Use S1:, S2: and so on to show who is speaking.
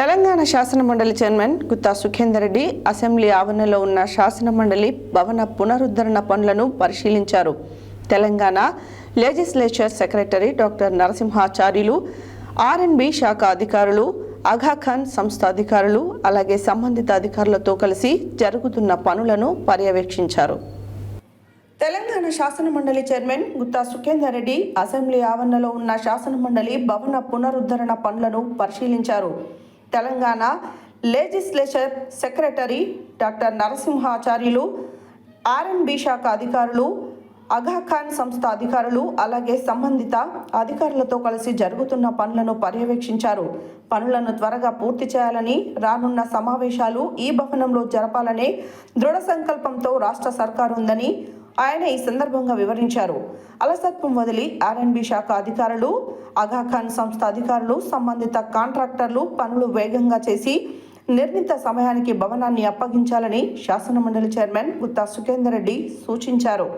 S1: తెలంగాణ శాసన మండలి chairman Gutta Sukhender Reddy assembly ఆవరణలో ఉన్న శాసన మండలి భవన పునరుద్ధరణ పనులను పరిశీలించారు. Telangana legislature secretary doctor Narasimhacharyulu RNB శాఖ అధికారులు అఘాఖాన్ సంస్థ అధికారులు అలాగే సంబంధిత అధికారులతో కలిసి జరుగుతున్న పనులను పర్యవేక్షించారు. తెలంగాణ శాసన మండలి చైర్మన్ గుత్తా సుఖేందర్ రెడ్డి అసెంబ్లీ ఆవరణలో ఉన్న శాసన మండలి భవన పునరుద్ధరణ పనులను పరిశీలించారు. Telangana legislature secretary doctor Narasimhacharyulu RNB శాఖ అధికారులు అఘాఖాన్ సంస్థ అధికారులు అలాగే సంబంధిత అధికారులతో కలిసి జరుగుతున్న పనులను పర్యవేక్షించారు. పనులను త్వరగా పూర్తి చేయాలని రానున్న సమావేశాలు ఈ భవనంలో జరపాలనే దృఢ సంకల్పంతో రాష్ట్ర సర్కారు ఉందని ఆయన ఈ సందర్భంగా వివరించారు. అలసత్వం వదిలి ఆర్ఎన్బి శాఖ అధికారులు అగాఖాన్ సంస్థ అధికారులు సంబంధిత కాంట్రాక్టర్లు పనులు వేగంగా చేసి నిర్ణీత సమయానికి భవనాన్ని అప్పగించాలని శాసనమండలి చైర్మన్ గుత్తా సుఖేందర్ రెడ్డి సూచించారు.